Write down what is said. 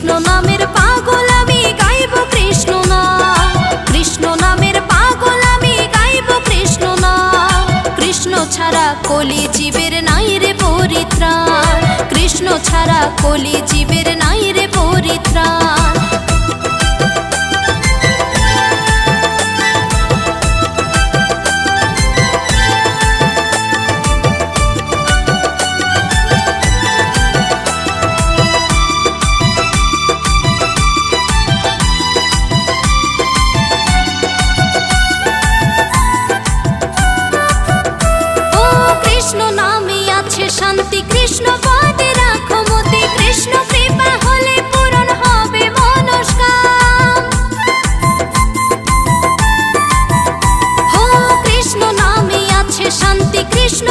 কৃষ্ণ নামের পাগল আমি গাইব কৃষ্ণ না। কৃষ্ণ নামের পাগল আমি গাইব কৃষ্ণ না। কৃষ্ণ ছাড়া কলি জীবের নাই রে পরিত্রাণ। কৃষ্ণ ছাড়া কলি কৃষ্ণ নামে আছে শান্তি। কৃষ্ণ পদে রাখো মতে। কৃষ্ণ কৃপা হলে পূরণ হবে মনস্কাম। হো, কৃষ্ণ নামে আছে শান্তি। কৃষ্ণ